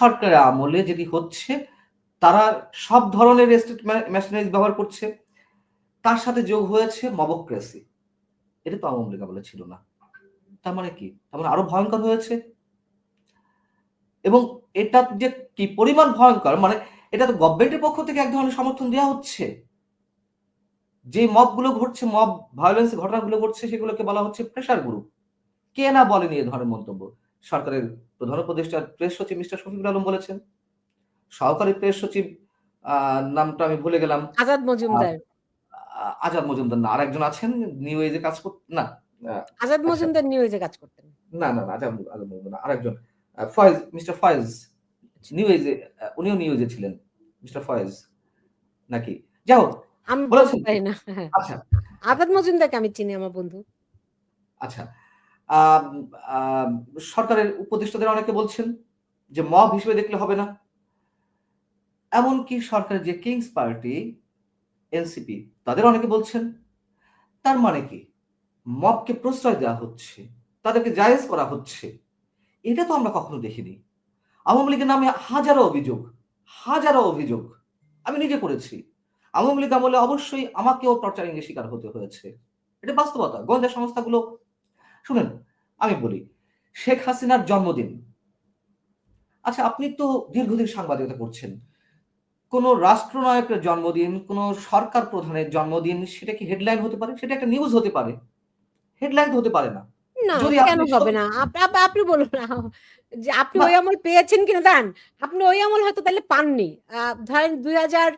সরকারের আমলে যেটি হচ্ছে, তারা সব ধরনের স্টেট মেশিনারিজ ব্যবহার করছে। তার সাথে যোগ হয়েছে মবক্রেসি এটা তো আওয়ামী লীগ আমলে ছিল না। তার মানে কি? তার মানে আরও ভয়ঙ্কর হয়েছে। এবং এটা যে কি পরিমাণ ভয়ঙ্কর মানে এটা তো গভর্নমেন্টের পক্ষ থেকে এক ধরনের সমর্থন দেওয়া হচ্ছে। যে মবগুলো ঘটছে মব ভায়োলেন্স ঘটনাগুলো ঘটছে, সেগুলোকে বলা হচ্ছে প্রেশার গ্রুপ কে না বলেনি এ ধরনের মন্তব্য? সরকারের প্রধান উপদেষ্টা প্রেস সচিব মিস্টার শফিকুল আলম বলেছেন। সহকারী প্রেস সচিব নামটা আমি ভুলে গেলাম। আজাদ মজুমদার। আজাদ মজুমদার না আরেকজন আছেন নিউ এজে কাজ করতেন না আজাদ মজুমদার নিউ এজে কাজ করতেন। না না না আজাদ আজাদ মজুমদার না আরেকজন ফয়েজ মিস্টার ফয়েজ নিউ এজে উনিও নিউ এজে ছিলেন মিস্টার ফয়েজ নাকি? হোক আমি বলতে পারি না। আচ্ছা। আজাদ মজুমদারকে আমি চিনি আমার বন্ধু। আচ্ছা সরকারের উপদেষ্টাদের অনেকে বলছেন যে মব হিসেবে দেখলে হবে না। এমনকি সরকারের যে কিংস পার্টি এনসিপি তাদের অনেকে বলছেন, তার মানে কি? মবকে প্রশ্রয় দেওয়া হচ্ছে, তাদেরকে জায়েজ করা হচ্ছে, এটা তো আমরা কখনো দেখিনি। আওয়ামী লীগের নামে হাজারো অভিযোগ হাজারো অভিযোগ আমি নিজে করেছি। আওয়ামী লীগ আমলে অবশ্যই আমাকেও টর্চারিং এর শিকার হতে হয়েছে। এটা বাস্তবতা। গোয়েন্দা সংস্থাগুলো শুনেন, আমি বলি, শেখ হাসিনার জন্মদিন। আচ্ছা আপনি তো দীর্ঘদিন সাংবাদিকতা করছেন। কোন রাষ্ট্রনায়কের জন্মদিন, কোন সরকার প্রধানের জন্মদিন, সেটা কি হেডলাইন হতে পারে? সেটা একটা নিউজ হতে পারে। হেডলাইন হতে পারে না। না কেন হবে না? আপনি বলুন না। যে আপনি ওই আমল পেয়েছেন কিনা? আপনি ওই আমল হয়তো তাহলে পাননি। ধরেন দুই হাজার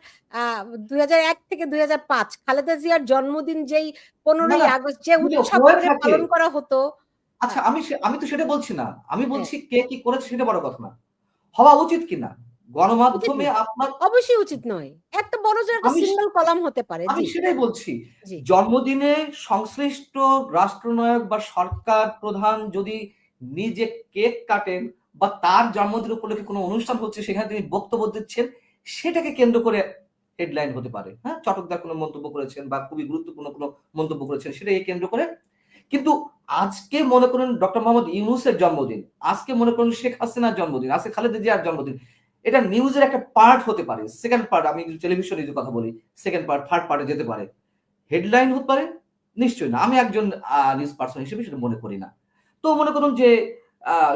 দুই হাজার এক থেকে দুই হাজার পাঁচ খালেদা জিয়ার জন্মদিন যেই পনেরোই আগস্ট যে উৎসব পালন করা হতো। আচ্ছা আমি আমি তো সেটা বলছি না। আমি বলছি কে কি করেছে সেটা বড় কথা না। হওয়া উচিত কিনা? গণমাধ্যমে আপনার অবশ্যই উচিত নয়। একটা বড় যে একটা সিঙ্গেল কলাম হতে পারে আমি সেটাই বলছি জন্মদিনে সংশ্লিষ্ট রাষ্ট্রনায়ক বা সরকার প্রধান যদি নিজে কেক কাটেন বা তার জন্মদিন উপলক্ষে কোনো অনুষ্ঠান হচ্ছে সেখানে তিনি বক্তব্য দিচ্ছেন সেটাকে কেন্দ্র করে হেডলাইন হতে পারে। হ্যাঁ চটকদার কোনো মন্তব্য করেছেন বা খুবই গুরুত্বপূর্ণ কোনো মন্তব্য করেছেন সেটাকে কেন্দ্র করে। কিন্তু আজকে মনে করেন ডক্টর মোহাম্মদ ইউনুসের জন্মদিন আজকে মনে করেন শেখ হাসিনার জন্মদিন আজকে খালেদা জিয়ার জন্মদিন এটা নিউজের একটা পার্ট হতে পারে সেকেন্ড পার্ট আমি টেলিভিশনে যদি কথা বলি সেকেন্ড পার্ট থার্ড পার্টে যেতে পারে। হেডলাইন হতে পারে? নিশ্চয়ই না। আমি একজন নিউজ পার্সন হিসেবে সেটা মনে করি না। তো মনে করুন যে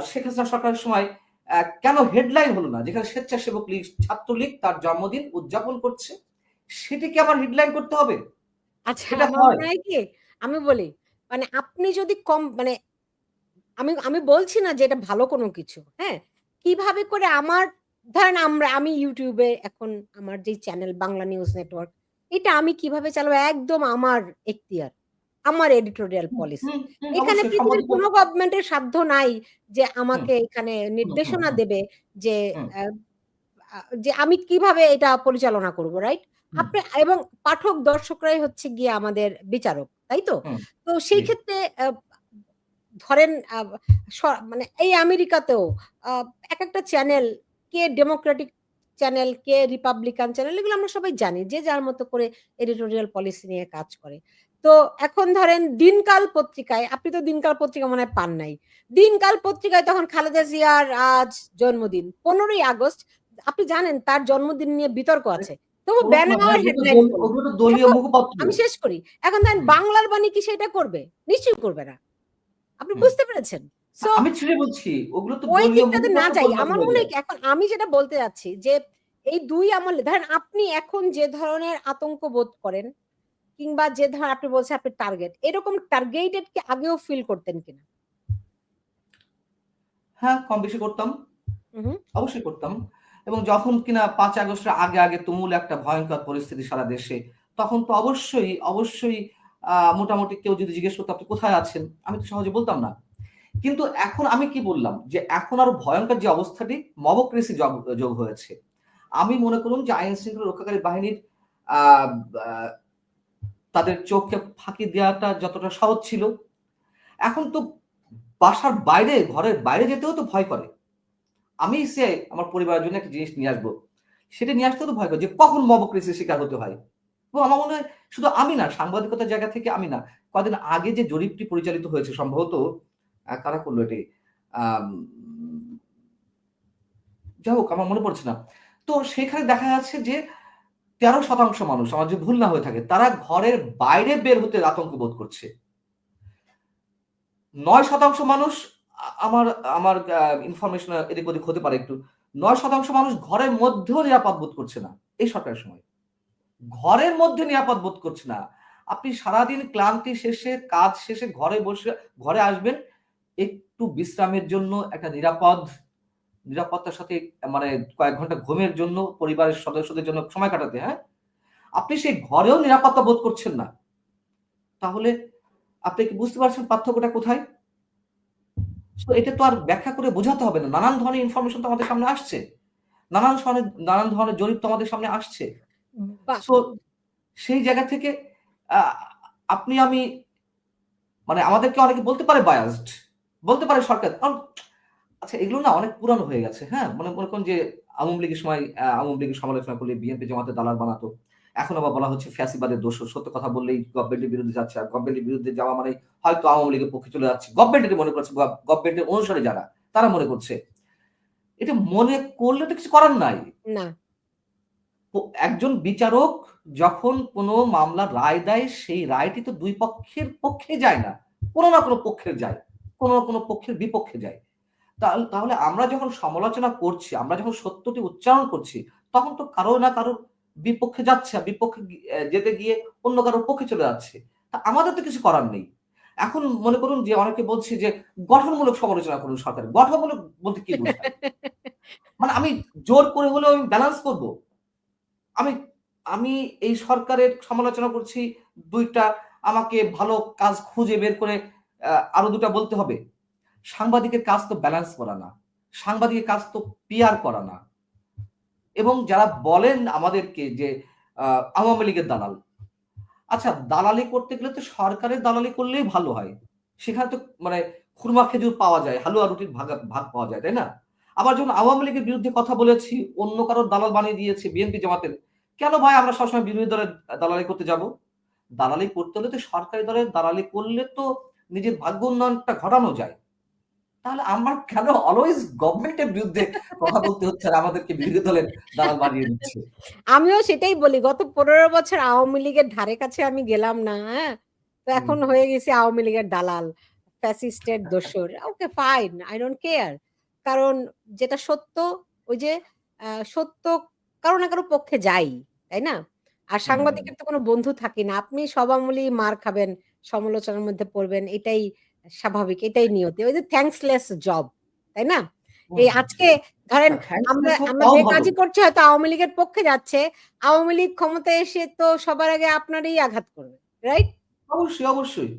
শেখ হাসিনা সরকারের সময় কেন হেডলাইন হলো না? যেখানে স্বেচ্ছাসেবক লীগ ছাত্রলীগ তার জন্মদিন উদযাপন করছে সেটিকে আবার হেডলাইন করতে হবে? আচ্ছা কি আমি বলি মানে আপনি যদি কম মানে আমি আমি বলছি না যে এটা ভালো কোনো কিছু হ্যাঁ? কীভাবে করে আমার ধরেন আমরা আমি ইউটিউবে এখন আমার যে চ্যানেল বাংলা নিউজ নেটওয়ার্ক এটা আমি কীভাবে চালাবো? একদম আমার এখতিয়ার আমার এডিটোরিয়াল পলিসি এখানে পৃথিবীর কোনো গভর্নমেন্টের সাধ্য নাই যে আমাকে এখানে নির্দেশনা দেবে যে যে আমি কীভাবে এটা পরিচালনা করব রাইট আপনি এবং পাঠক দর্শকরাই হচ্ছে গিয়ে আমাদের বিচারক তাই তো? তো সেই ক্ষেত্রে ধরেন মানে এই আমেরিকাতেও এক একটা চ্যানেল কে ডেমোক্রেটিক চ্যানেল কে রিপাবলিকান চ্যানেল এগুলো আমরা সবাই জানি যে যার মতো করে এডিটোরিয়াল পলিসি নিয়ে কাজ করে। তো এখন ধরেন দিনকাল পত্রিকায় আপনি তো দিনকাল পত্রিকা মনে হয় পান নাই। দিনকাল পত্রিকায় তখন খালেদা জিয়ার আজ জন্মদিন পনেরোই আগস্ট আপনি জানেন তার জন্মদিন নিয়ে বিতর্ক আছে। তবু ব্যানার হেডলাইন আমি শেষ করি। এখন ধরেন বাংলার বাণী কি সেটা করবে? নিশ্চয়ই করবে না। আপনি বুঝতে পেরেছেন? আমি ছেড়ে বলছি ওগুলো তো ওই দিকটাতে না যাই আমার মনে হয় এখন আমি যেটা বলতে যাচ্ছি যে এই দুই আমলে ধরেন আপনি এখন যে ধরনের আতঙ্ক বোধ করেন কিংবা যে ধর আপনি বলছেন আপনি টার্গেট এরকম টার্গেটেড কি আগেও ফিল করতেন কিনা? হ্যাঁ কম বেশি করতাম। অবশ্যই করতাম। এবং যখন কিনা পাঁচ আগস্টের আগে আগে তুমুল একটা ভয়ঙ্কর পরিস্থিতি সারা দেশে তখন তো অবশ্যই অবশ্যই মোটামুটি কেউ যদি জিজ্ঞেস করতো আপনি কোথায় আছেন? আমি তো সহজে বলতাম না। কিন্তু এখন আমি কি বললাম? যে এখন আরও ভয়ঙ্কর যে অবস্থাটি মবক্রেসি যোগ হয়েছে। আমি মনে করুন যে আইন শৃঙ্খলা রক্ষাকারী বাহিনীর তাদের চোখকে ফাঁকি দেওয়াটা যতটা সহজ ছিল। এখন তো বাসার বাইরে, ঘরের বাইরে যেতেও তো ভয় করে। আমি সে আমার পরিবারের জন্য একটা জিনিস নিয়ে আসব। সেটা নিয়ে আসতেও তো ভয় করে যে কখন মবক্রেসির শিকার হতে হয়। এবং আমার মনে হয় শুধু আমি না, সাংবাদিকতার জায়গা থেকে আমি না, কদিন আগে যে জরিপটি পরিচালিত হয়েছে সম্ভবত কারা করল এটি? যাই হোক, আমার মনে পড়ছে না। তো সেখানে দেখা যাচ্ছে যে তেরো শতাংশ মানুষ, আমার যে ভুল না হয়ে থাকে, তারা ঘরের বাইরে বের হতে আতঙ্ক বোধ করছে। নয় শতাংশ মানুষ আমার আমার ইনফরমেশন এদিক ওদিক হতে পারে একটু। নয় শতাংশ মানুষ ঘরের মধ্যেও নিরাপদ বোধ করছে না, এই সরকারের সময়। ঘরের মধ্যে নিরাপদ বোধ করছে না। আপনি সারাদিন ক্লান্তি শেষে, কাজ শেষে ঘরে বসে, ঘরে আসবেন একটু বিশ্রামের জন্য একটা নিরাপদ নিরাপত্তার সাথে মানে কয়েক ঘণ্টা ঘুমের জন্য পরিবারের সদস্যদের জন্য সময় কাটাতে হ্যাঁ? আপনি সেই ঘরেও নিরাপত্তা বোধ করছেন না। তাহলে আপনি কি বুঝতে পারছেন পার্থক্যটা কোথায়? তো এটা তো আর ব্যাখ্যা করে বোঝাতে হবে না। নানান ধরনের ইনফরমেশন তো আমাদের সামনে আসছে। নানান ধরনের নানান ধরনের জরিপ তো আমাদের সামনে আসছে। সেই জায়গা থেকে আপনি আমি মানে আমাদেরকে অনেকে বলতে পারে বায়াসড বলতে পারে সরকার। আচ্ছা এগুলো না অনেক পুরানো হয়ে গেছে হ্যাঁ? মনে মনে করুন যে আওয়ামী লীগের সময় আওয়ামী লীগের সমালোচনা করলে বিএনপি জামাতে দালাল বানাতো। এখন আবার বলা হচ্ছে ফ্যাসিবাদের দোষ। সত্য কথা বললেই গভর্নমেন্টের বিরুদ্ধে যাচ্ছে আর গভর্নমেন্টের বিরুদ্ধে যাওয়া মানে হয়তো আওয়ামী লীগের পক্ষে চলে যাচ্ছে। গভর্নমেন্টের মনে করছে গভর্নমেন্টের অনুসারে যারা তারা মনে করছে। এটা মনে করলে তো কিছু করার নাই। না। একজন বিচারক যখন কোনো মামলার রায় দেয় সেই রায়টি তো দুই পক্ষের পক্ষে যায় না। কোনো না কোনো পক্ষের যায়। কোনো না কোনো পক্ষের বিপক্ষে যায়। তাহলে আমরা যখন সমালোচনা করছি আমরা যখন সত্যটি উচ্চারণ করছি তখন তো কারও না কারও বিপক্ষে যাচ্ছে বিপক্ষে যেতে গিয়ে অন্য কারোর পক্ষে চলে যাচ্ছে। তা আমাদের তো কিছু করার নেই। এখন মনে করুন যে অনেকে বলছি যে গঠনমূলক সমালোচনা করুন সরকার গঠনমূলক বলতে কি মানে আমি জোর করে হলেও আমি ব্যালেন্স করব। আমি আমি এই সরকারের সমালোচনা করছি দুইটা আমাকে ভালো কাজ খুঁজে বের করে আরও দুটা বলতে হবে। সাংবাদিকের কাজ তো ব্যালেন্স করা না, সাংবাদিকের কাজ তো পিয়ার করা না। এবং যারা বলেন আমাদেরকে যে আওয়ামী লীগের দালাল আচ্ছা দালালি করতে গেলে তো সরকারের দালালি করলেই ভালো হয়। সেখানে তো মানে খুরমা খেজুর পাওয়া যায়, হালুয়া রুটির ভাগ ভাগ পাওয়া যায়, তাই না? আবার যখন আওয়ামী লীগের বিরুদ্ধে কথা বলেছি, অন্য কারোর দালাল বানিয়ে দিয়েছে বিএনপি জামাতের, কেন ভাই আমরা সবসময় বিরোধী দলের দালালি করতে যাব? দালালি করতে হলে তো সরকারি দলের দালালি করলে তো নিজের ভাগ্য উন্নয়নটা ঘটানো যায় তাহলে আমরা কেন অলওয়েজ গভর্নমেন্টের বিরুদ্ধে কথা বলতে হচ্ছে আর আমাদেরকে বিরোধী দলের দালাল বানিয়ে দিচ্ছে? আমিও সেটাই বলি গত পনেরো বছর আওয়ামী লীগের ধারে কাছে আমি গেলাম না হ্যাঁ? তো এখন হয়ে গেছি আওয়ামী লীগের দালাল ফ্যাসিস্টের দোসর okay fine I don't care কারণ যেটা সত্য ওই যে সত্য কারও না কারও পক্ষে যাই তাই না? আর সাংবাদিকের তো কোনো বন্ধু থাকে না আপনি সব আমলেই মার খাবেন সমালোচনার মধ্যে পড়বেন এটাই স্বাভাবিক এটাই নিয়তি। ওই যে থ্যাঙ্কসলেস জব তাই না? এই আজকে ধরেন আমরা আমরা যে কাজই করছি হয়তো আওয়ামী লীগের পক্ষে যাচ্ছে আওয়ামী লীগ ক্ষমতায় এসে তো সবার আগে আপনারই আঘাত করবে রাইট অবশ্যই অবশ্যই।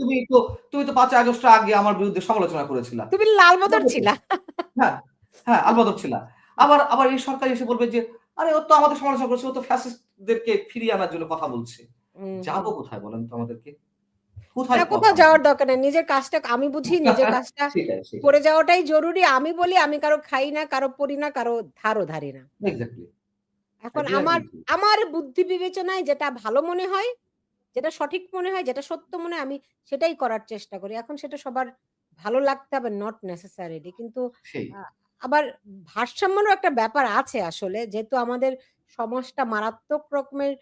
তুমি তো তুমি তো পাঁচ আগস্টের আগে আমার বিরুদ্ধে সমালোচনা করেছিলা। তুমি লালবদর ছিলা। হ্যাঁ হ্যাঁ আলবদর ছিলা। আবার আবার এই সরকার এসে বলবে যে আরে ও তো আমাদের সমালোচনা করছে ও তো ফ্যাসিস্টদেরকে ফিরিয়ে আনার জন্য কথা বলছে। যাব কোথায় বলেন তো আমাদেরকে? কোথায় কোথাও যাওয়ার দরকার নেই। নিজের কাজটা আমি বুঝি নিজের কাজটা করে যাওয়াটাই জরুরি। আমি বলি আমি কারও খাই না কারও পড়ি না কারও ধারও ধারি না। এখন আমার আমার বুদ্ধি বিবেচনায় যেটা ভালো মনে হয় যেটা সঠিক মনে হয় যেটা সত্য মনে হয় আমি সেটাই করার চেষ্টা করি। এখন সেটা সবার ভালো লাগতে হবে নট নেসেসারিলি কিন্তু আবার ভারসাম্যরও একটা ব্যাপার আছে আসলে। যেহেতু আমাদের সমাজটা মারাত্মক রকমের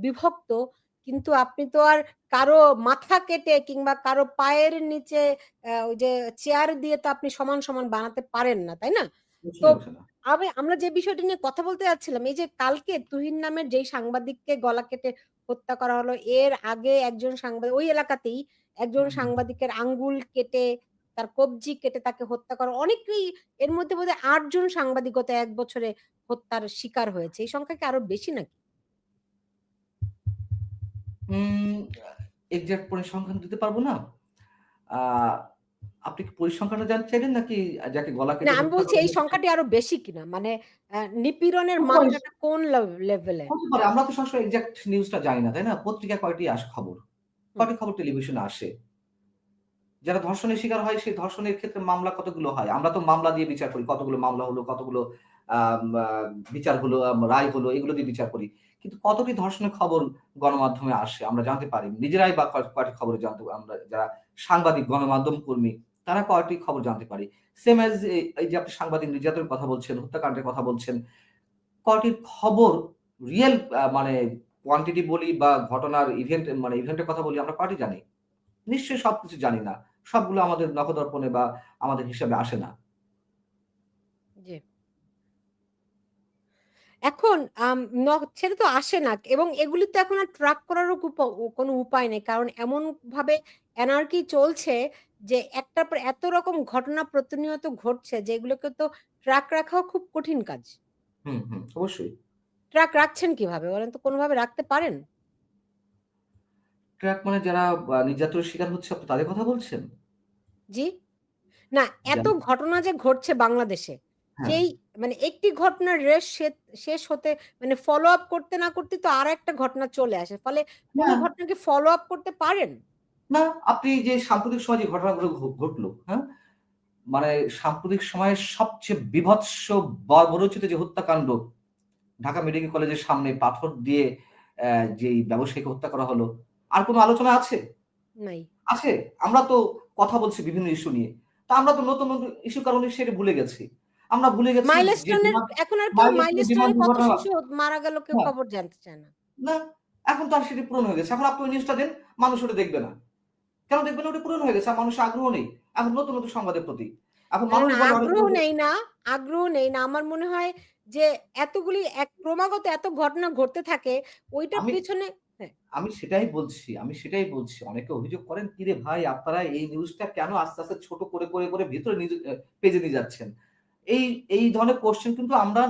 বিভক্ত কিন্তু আপনি তো আর কারও মাথা কেটে কিংবা কারও পায়ের নিচে ওই যে চেয়ার দিয়ে তো আপনি সমান সমান বানাতে পারেন না তাই না? তো আমি আমরা যে বিষয়টা নিয়ে কথা বলতে যাচ্ছিলাম এই যে কালকে তুহিন নামের যেই সাংবাদিককে গলা কেটে হত্যা করা হলো এর আগে একজন সাংবাদিক ওই এলাকাতেই একজন সাংবাদিকের আঙ্গুল কেটে তার কবজি কেটে তাকে হত্যা করা অনেকেই এর মধ্যে বোধহয় আটজন সাংবাদিকতা এক বছরে হত্যার শিকার হয়েছে এই সংখ্যা কি আরও বেশি নাকি? এক্সাক্ট পরিসংখ্যান দিতে পারব না? আপনি কি পরিসংখ্যানটা জানতে চাইলেন নাকি যাকে গলা কেটে আমি বলছি এই সংখ্যাটি আরও বেশি কিনা? মানে নিপীড়নের মাত্রাটা কোন লেভেলে আমরা তো সবসময় এক্সাক্ট নিউজটা জানি না তাই না? পত্রিকা কয়টি আসে খবর? কয়টি খবর টেলিভিশনে আসে? যারা ধর্ষণের শিকার হয় সেই ধর্ষণের ক্ষেত্রে মামলা কতগুলো হয়? আমরা তো মামলা দিয়ে বিচার করি কতগুলো মামলা হলো কতগুলো আহ, বিচার হলো রায় হলো এগুলো দিয়ে বিচার করি। কিন্তু কতটি ধর্ষণের খবর গণমাধ্যমে আসে আমরা জানতে পারি? নিজেরাই বা কয়- কয়টি খবরে জানতে আমরা যারা সাংবাদিক, গণমাধ্যম কর্মী, তারা কয়টি খবর জানতে পারি? সেম অ্যাজ এই যে আপনি সাংবাদিক নির্যাতনের কথা বলছেন, হত্যাকাণ্ডের কথা বলছেন, কয়টি খবর রিয়েল মানে কোয়ান্টিটি বলি বা ঘটনার ইভেন্ট মানে ইভেন্টের কথা বলি আমরা কয়টি জানি? নিশ্চয়ই সবকিছু জানি না। সবগুলো আমাদের নখদর্পণে বা আমাদের হিসাবে আসে না জি এখন সেটা তো আসে না এবং এগুলি তো এখন আর ট্রাক করারও কোনো উপায় নেই। কারণ এমন ভাবে এনার্কি চলছে যে একটার পর এত রকম ঘটনা প্রতিনিয়ত ঘটছে যেগুলোকে তো ট্রাক রাখাও খুব কঠিন কাজ। হুম হুম অবশ্যই। ট্রাক রাখছেন কীভাবে? বলেন তো কোনোভাবে রাখতে পারেন? ট্র্যাক মানে যারা নির্যাতনের শিকার হচ্ছে আপনি তাদের কথা বলছেন? জি। না এত ঘটনা যে ঘটছে বাংলাদেশে সেই মানে একটি ঘটনার রেস শেষ হতে মানে ফলো আপ করতে না করতে তো আর একটা ঘটনা চলে আসে। ফলে কোনো হ্যাঁ। ঘটনাকে ফলো আপ করতে পারেন? না আপনি যে সাম্প্রতিক সময় যে ঘটনাগুলো ঘটলো হ্যাঁ? মানে সাম্প্রতিক সময়ের সবচেয়ে বিভৎস বর্বরচিত যে হত্যাকাণ্ড ঢাকা মেডিকেল কলেজের সামনে পাথর দিয়ে আহ, যেই ব্যবসায়ীকে হত্যা করা হলো আর কোনো আলোচনা আছে? নাই। আছে। আমরা তো কথা বলছি বিভিন্ন ইস্যু নিয়ে। তা আমরা তো নতুন নতুন ইস্যু কারণে সেটা ভুলে গেছি। আমরা ভুলে গেছি মাইলস্টোনের এখন আর কেউ মাইলস্টোনের কত শিশু মারা গেল কেউ হ্যাঁ। খবর জানতে চায় না। না এখন তো আর সেটি পূরণ হয়ে গেছে। এখন আপনি ওই নিউজটা দেন মানুষ ওটা দেখবে না। কেন দেখবে না? ওটা পূরণ হয়ে গেছে আর মানুষের আগ্রহ নেই। এখন নতুন নতুন সংবাদের প্রতি। এখন মানুষ আগ্রহ নেই না আগ্রহ নেই না। আমার মনে হয় যে এতগুলি এক ক্রমাগত এত ঘটনা ঘটতে থাকে ওইটার পিছনে আমি সেটাই বলছি আমি সেটাই বলছি। অনেকে অভিযোগ করেন কিরে ভাই আপনারা এই নিউজটা কেন আস্তে আস্তে ছোট করে করে করে ভিতরে পেজে নিয়ে যাচ্ছেন? এই এই ধরনের কোশ্চেন কিন্তু আমরা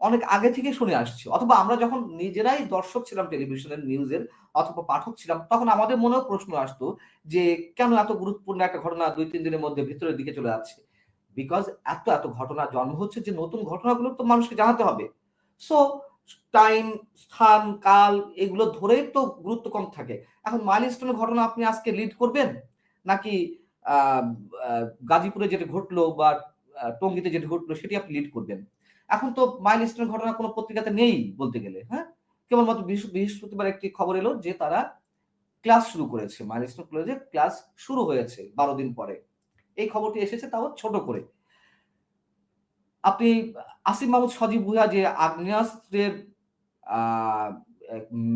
অনেক আগে থেকে শুনে আসছি। অথবা আমরা যখন নিজেরাই দর্শক ছিলাম টেলিভিশনের নিউজের অথবা পাঠক ছিলাম, তখন আমাদের মনেও প্রশ্ন আসতো যে, কেন এত গুরুত্বপূর্ণ একটা ঘটনা দুই, তিন দিনের মধ্যে ভিতরের দিকে চলে যাচ্ছে? বিকজ এত এত ঘটনা জন্ম হচ্ছে যে, নতুন ঘটনাগুলো তো মানুষকে জানাতে হবে। সো টাইম স্থান, কাল এগুলো ধরেই তো গুরুত্ব কম থাকে। এখন মাইলস্টোনের ঘটনা আপনি আজকে লিড করবেন? নাকি গাজীপুরে যেটা ঘটলো বা টঙ্গীতে যেটা ঘটলো সেটি আপনি লিড করবেন। এখন তো মাইলস্টোনের ঘটনা কোনো পত্রিকাতে নেই বলতে গেলে হ্যাঁ? কেবলমাত্র বৃহস্পতিবার একটি খবর এলো যে তারা ক্লাস শুরু করেছে। মাইলস্টোন কলেজে ক্লাস শুরু হয়েছে বারো দিন পরে। এই খবরটি এসেছে তাও ছোট করে। আপনি আসিম মাহমুদ সজীব ভুয়া যে আগ্নেয়াস্ত্রের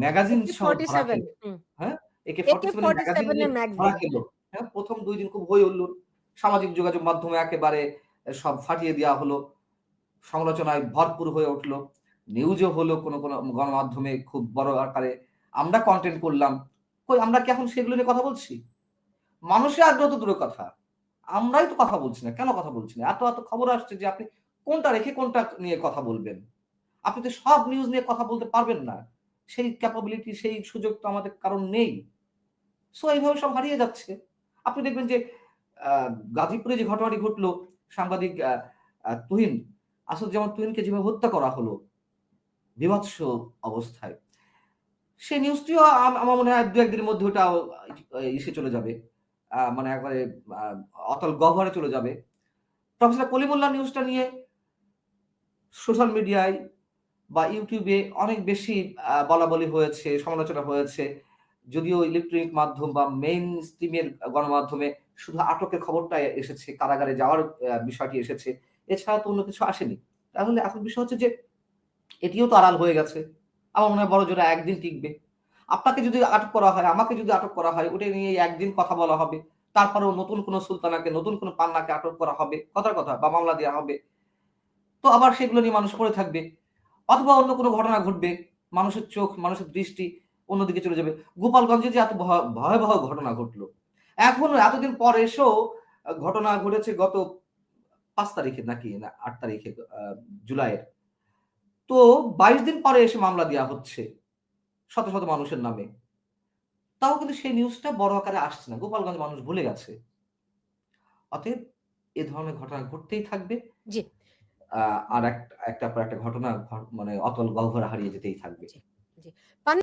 ম্যাগাজিন সহ ফর্টি ধরা সেভেন খেলো, একে একে 47 ফর্টি ম্যাগাজিন সেভেনের ধরা ম্যাগজিন খেলো হ্যাঁ? প্রথম দুই দিন খুব হই হুল্লোড় সামাজিক যোগাযোগ মাধ্যমে একেবারে সব ফাটিয়ে দেওয়া হলো। সমালোচনায় ভরপুর হয়ে উঠল। নিউজও হলো কোনো কোনো গণমাধ্যমে খুব বড় আকারে। আমরা কন্টেন্ট করলাম। কই, আমরা কি এখন সেগুলো নিয়ে কথা বলছি? মানুষের আগ্রহ তো দূরের কথা। আমরাই তো কথা বলছি না। কেন কথা বলছি না? এত এত খবর আসছে যে আপনি কোনটা রেখে কোনটা নিয়ে কথা বলবেন? আপনি তো সব নিউজ নিয়ে কথা বলতে পারবেন না। সেই ক্যাপাবিলিটি সেই সুযোগ তো আমাদের কারণ নেই। সো এইভাবে সব হারিয়ে যাচ্ছে। আপনি দেখবেন যে গাজীপুরে যে ঘটনাটি ঘটলো সাংবাদিক তুহিন আসল যেমন তুহিনকে যেভাবে হত্যা করা হলো বিভৎস অবস্থায়। সেই নিউজটিও আমার মনে হয় দু একদিনের মধ্যে ওটা এসে চলে যাবে। মানে একবারে অতল গহ্বরে চলে যাবে। প্রফেসর কলিমুল্লাহ নিউজটা নিয়ে সোশ্যাল মিডিয়ায় বা ইউটিউবে অনেক বেশি আহ, বলা বলি হয়েছে সমালোচনা হয়েছে। যদিও ইলেকট্রনিক মাধ্যম বা মেইন স্ট্রিমের গণমাধ্যমে শুধু আটকের খবরটা এসেছে, কারাগারে যাওয়ার বিষয়টি এসেছে, এছাড়া তো অন্য কিছু আসেনি। তাহলে এখন বিষয় হচ্ছে যে এটিও তো আড়াল হয়ে গেছে। আমার মনে হয় বড় জোরা একদিন টিকবে। আপনাকে যদি আটক করা হয়, আমাকে যদি আটক করা হয়, ওটা নিয়ে একদিন কথা বলা হবে। তারপরেও নতুন কোনো সুলতানাকে, নতুন কোনো পান্নাকে আটক করা হবে, কথার কথা, বা মামলা দেওয়া হবে। তো আবার সেগুলো নিয়ে মানুষ পড়ে থাকবে। অথবা অন্য কোনো ঘটনা ঘটবে। মানুষের চোখ, মানুষের দৃষ্টি অন্যদিকে চলে যাবে। গোপালগঞ্জে যে এত ভয়াবহ ঘটনা ঘটলো। এখনও এতদিন পর এসেও ঘটনা ঘটেছে গত পাঁচ তারিখে নাকি না আট তারিখে জুলাইয়ের। তো বাইশ দিন পরে এসে মামলা দেওয়া হচ্ছে শত শত মানুষের নামে। তাও কিন্তু সেই নিউজটা বড় আকারে আসছে না। গোপালগঞ্জ মানুষ ভুলে গেছে। অতএব এ ধরনের ঘটনা ঘটতেই থাকবে। আর একটা একটা ঘটনা মানে অতল গহ্বরে হারিয়ে যেতেই থাকবে।